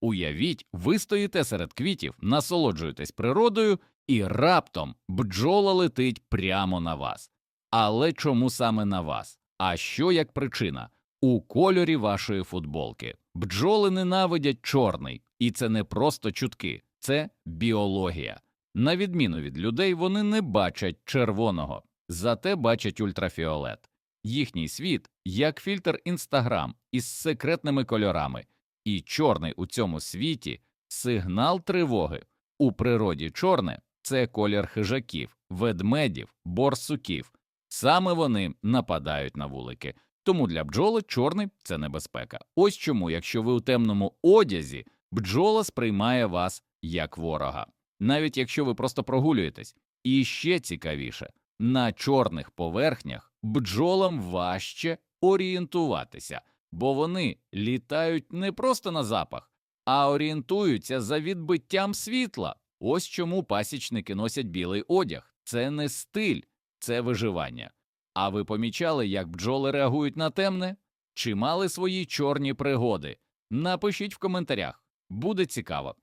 Уявіть, ви стоїте серед квітів, насолоджуєтесь природою, і раптом бджола летить прямо на вас. Але чому саме на вас? А що як причина? У кольорі вашої футболки. Бджоли ненавидять чорний, і це не просто чутки, це біологія. На відміну від людей, вони не бачать червоного, зате бачать ультрафіолет. Їхній світ як фільтр Інстаграм із секретними кольорами, і чорний у цьому світі сигнал тривоги. У природі чорне це колір хижаків, ведмедів, борсуків. Саме вони нападають на вулики. Тому для бджоли чорний це небезпека. Ось чому, якщо ви у темному одязі, бджола сприймає вас як ворога, навіть якщо ви просто прогулюєтесь. І ще цікавіше, на чорних поверхнях бджолам важче орієнтуватися, бо вони літають не просто на запах, а орієнтуються за відбиттям світла. Ось чому пасічники носять білий одяг. Це не стиль, це виживання. А ви помічали, як бджоли реагують на темне? Чи мали свої чорні пригоди? Напишіть в коментарях, буде цікаво.